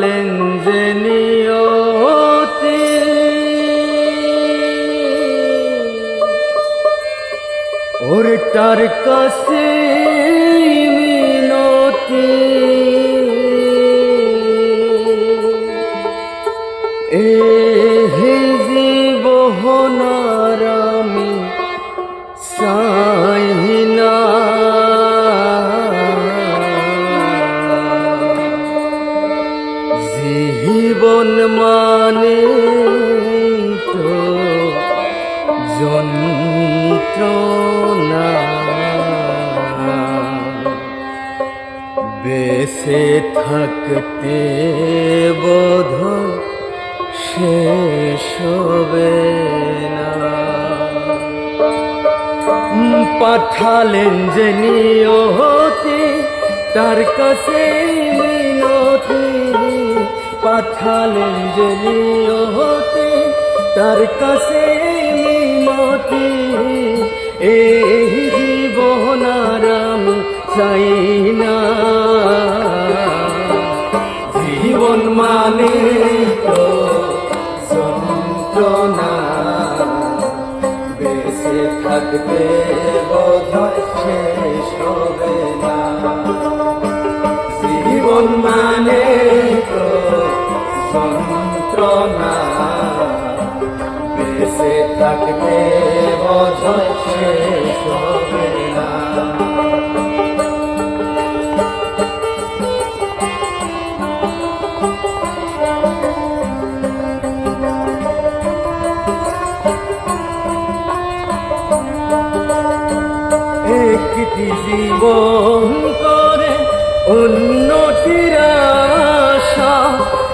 লেনজে নিয়তি। ওর তার কাছে জীবন মানে তো যন্ত্রণা। বেসে থাকতে বোধ শেষ হবে না। পাঠালেন যে নিয়তি তার কাছে মিনতি। পাঠালেন যে নিয়তি তার কাছে মিনতি এই জীবন আর আমি চাই না। জীবন মানে তো যন্ত্রণা। বেঁচে থাকতে বোধহয় শেষ হবে না। জীবন মানে তো যন্ত্রণা। বেঁচে থাকতে শেষ হবে না। একটি জীবন করে উন্নতির আশা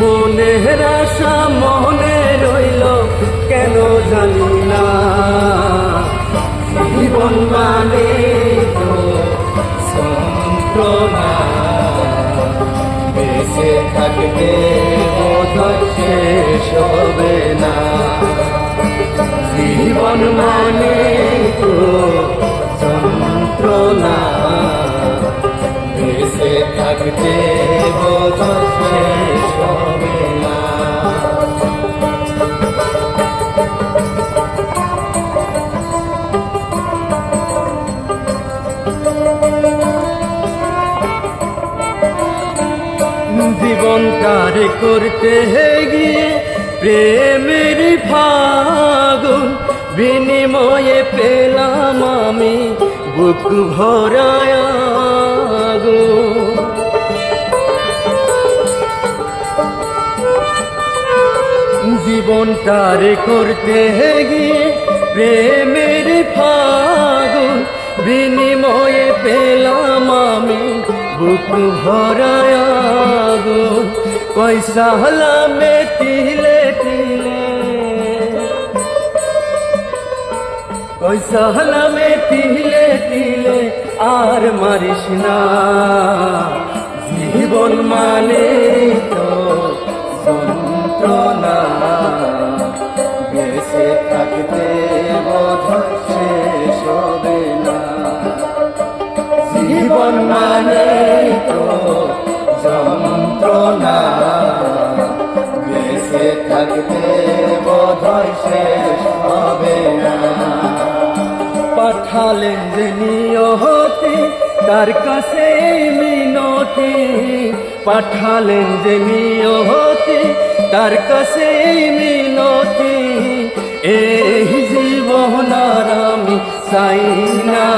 মনের আশা মনে রইল, কেন জানি না। জীবন মানে তো যন্ত্রণা থাকতে বোধহয় শেষ হবে না। জীবন মানে জীবন কার করতে গিয়ে প্রেমের ফাগুন বিনিময়ে পেলাম আমি বুক ভরায় জীবন তার করতে গিয়ে প্রেমের ফাগুন বিনিময়ে পেলাম আমি বুক ভরায় পয়সা হলামে তিলে তিলে পয়সা হলামে তিলে তিলে আর মারিস না। জীবন মানে তো যন্ত্রণা। বেঁচে থাকতে বোধ শেষ হবে না। জীবন মানে তো যন্ত্রণা বেঁচে থাকতে বোধ শেষ হবে না। পাঠালেন যে নিয়তি তার কাছে মিনতি। পাঠালেন যে তার কাছে মিনতি। এই জীবন আর আমি চাই না।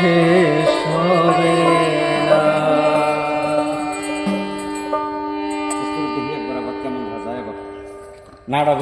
শেষ হবে না